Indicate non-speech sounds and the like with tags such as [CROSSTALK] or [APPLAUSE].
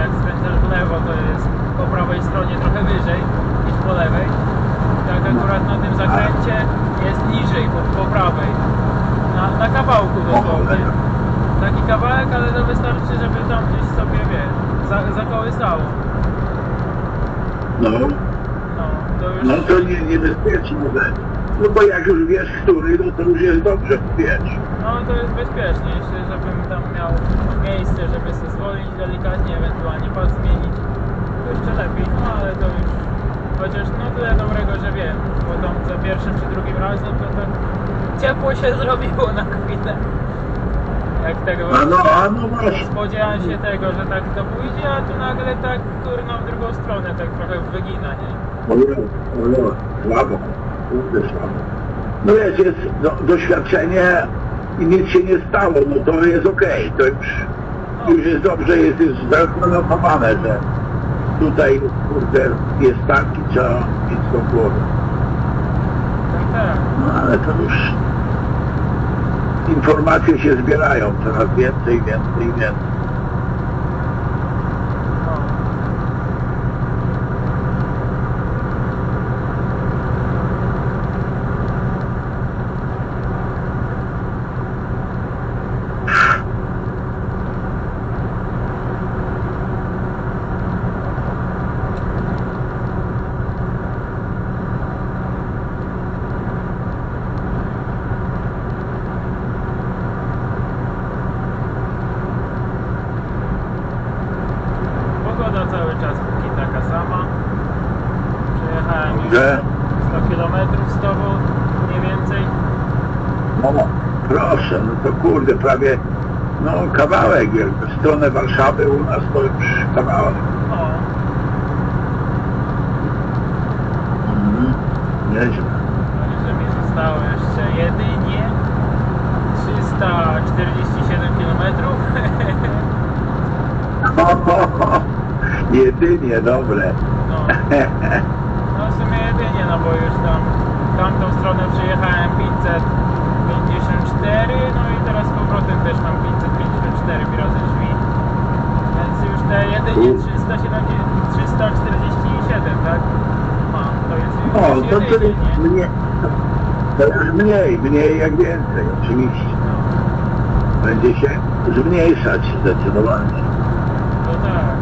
jak skręcasz w lewo, to jest po prawej stronie trochę wyżej niż po lewej. Tak akurat na tym zakręcie jest niżej, po, po prawej. Na, na kawałku dosłownie. Taki kawałek, ale to wystarczy, żeby tam gdzieś sobie, wiesz, za, zakołysało. No. No, to już... No to nie, niebezpiecznie. No bo jak już wiesz, który, no to już jest dobrze, wiesz. No to jest bezpiecznie, jeszcze żebym tam miał miejsce, żeby sobie zwolnić delikatnie, ewentualnie pas zmienić, to jeszcze lepiej, no ale to już chociaż no tyle dobrego, że wiem, bo tam za pierwszym czy drugim razem to tak ciepło się zrobiło na chwilę. Jak tego A no, a no właśnie. spodziewałem się tego, że tak to pójdzie, a tu nagle tak kurna w drugą stronę tak trochę wygina, nie? Ojej, ojej, słabo, No jest do, doświadczenie i nic się nie stało, no to jest okej, to już, już jest dobrze, jest już zanotowane, że tutaj, kurde, jest tak i trzeba mieć tą głowę. No ale to już informacje się zbierają coraz więcej, więcej, więcej. Czas póki taka sama. Przejechałem już Że? 100 km z tobą, mniej więcej. No proszę, no to kurde, prawie no kawałek, jakby w stronę Warszawy u nas to już kawałek. O, Mhm. Nieźle. że mi zostało jeszcze jedynie 347 km. Jedynie dobre. No. [LAUGHS] no w sumie jedynie, no bo już tam w tamtą stronę przejechałem 554, no i teraz z powrotem też mam 554 razy drzwi. Więc już te jedynie 370, 347, tak? Mam, to jest już O, to, jedynie, nie? mnie, mniej, mniej jak więcej, oczywiście. No, Będzie się zmniejszać zdecydowanie. to tak.